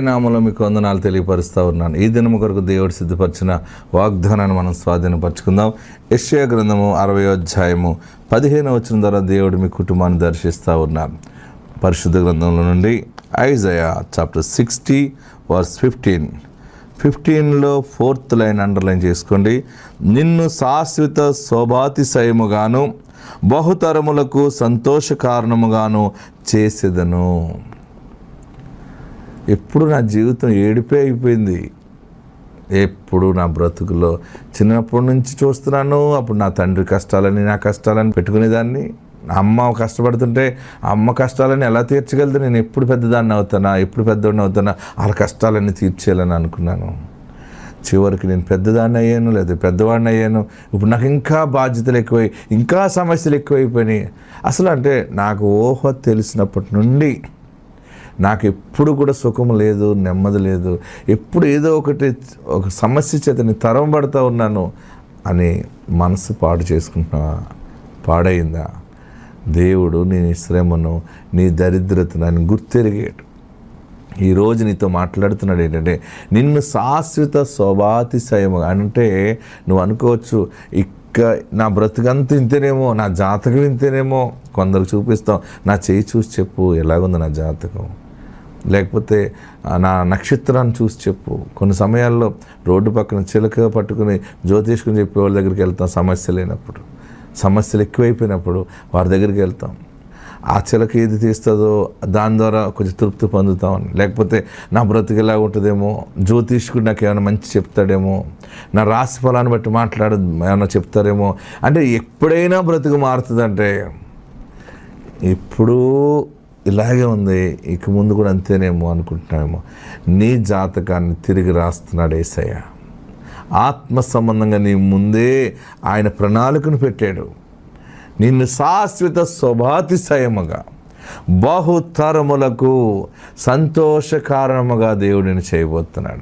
నామంలో మీకు వందనాలు తెలియపరుస్తూ ఉన్నాను. ఈ దినము కొరకు దేవుడు సిద్ధపరిచిన వాగ్దానాన్ని మనం స్వాధీనపరచుకుందాం. యశ్యా గ్రంథము అరవై అధ్యాయము పదిహేను వచ్చిన ద్వారా దేవుడు మీ కుటుంబాన్ని దర్శిస్తూ ఉన్నారు. పరిశుద్ధ గ్రంథంలో నుండి Isaiah chapter sixty verse fifteen. ఫిఫ్టీన్లో ఫోర్త్ లైన్ అండర్లైన్ చేసుకోండి. నిన్ను శాశ్వత శోభాతిశయముగాను బహుతరములకు సంతోష కారణముగాను చేసేదను. ఎప్పుడు నా జీవితం ఏడిపే అయిపోయింది. ఎప్పుడు నా బ్రతుకులో చిన్నప్పటి నుంచి చూస్తున్నాను అప్పుడు నా తండ్రి కష్టాలని నా కష్టాలని పెట్టుకునేదాన్ని. అమ్మ కష్టపడుతుంటే అమ్మ కష్టాలని ఎలా తీర్చగలదు? నేను ఎప్పుడు పెద్దదాన్ని అవుతానా? ఎప్పుడు పెద్దవాడిని అవుతానా? వాళ్ళ కష్టాలన్నీ తీర్చేయాలని అనుకున్నాను. చివరికి నేను పెద్దదాన్ని అయ్యాను లేదా పెద్దవాడిని అయ్యాను. ఇప్పుడు నాకు ఇంకా బాధ్యతలు ఎక్కువై ఇంకా సమస్యలు ఎక్కువైపోయినాయి. అసలు అంటే నాకు ఊహ తెలిసినప్పటి నుండి నాకు ఎప్పుడు కూడా సుఖం లేదు నెమ్మది లేదు. ఎప్పుడు ఏదో ఒకటి ఒక సమస్య చేత నేను తరం పడుతూ ఉన్నాను అని మనసు పాడు చేసుకుంటున్నా. పాడైందా? దేవుడు నీ శ్రమను నీ దరిద్రతను ఆయన గుర్తెరిగాడు. ఈరోజు నీతో మాట్లాడుతున్నాడు ఏంటంటే నిన్ను శాశ్వత శోభాతిశయము అంటే నువ్వు అనుకోవచ్చు ఇక్క నా బ్రతుకంతా ఇంతేనేమో నా జాతకం ఇంతేనేమో కొందరు చూపిస్తాం నా చేయి చూసి చెప్పు ఎలాగుంది నా జాతకం? లేకపోతే నా నక్షత్రాన్ని చూసి చెప్పు. కొన్ని సమయాల్లో రోడ్డు పక్కన చిలక పట్టుకుని జ్యోతిష్కుని చెప్పే వాళ్ళ దగ్గరికి వెళ్తాం సమస్య లేనప్పుడు. సమస్యలు ఎక్కువైపోయినప్పుడు వారి దగ్గరికి వెళ్తాం. ఆ చిలక ఏది తీస్తుందో దాని ద్వారా కొంచెం తృప్తి పొందుతామని లేకపోతే నా బ్రతుకు ఎలా ఉంటుందేమో జ్యోతిష్కుడు నాకు ఏమైనా మంచి చెప్తాడేమో నా రాశి ఫలాన్ని బట్టి మాట్లాడ ఏమైనా చెప్తారేమో. అంటే ఎప్పుడైనా బ్రతుకు మారుతుందంటే ఇప్పుడు ఇలాగే ఉంది ఇక ముందు కూడా అంతేనేమో అనుకుంటున్నామేమో. నీ జాతకాన్ని తిరిగి రాస్తున్నాడు ఏసయ్య. ఆత్మ సంబంధంగా నీ ముందే ఆయన ప్రణాళికను పెట్టాడు. నిన్ను శాశ్వత శోభాతిశయముగా బహుతరములకు సంతోషకారణముగా దేవుడిని చేయబోతున్నాడు.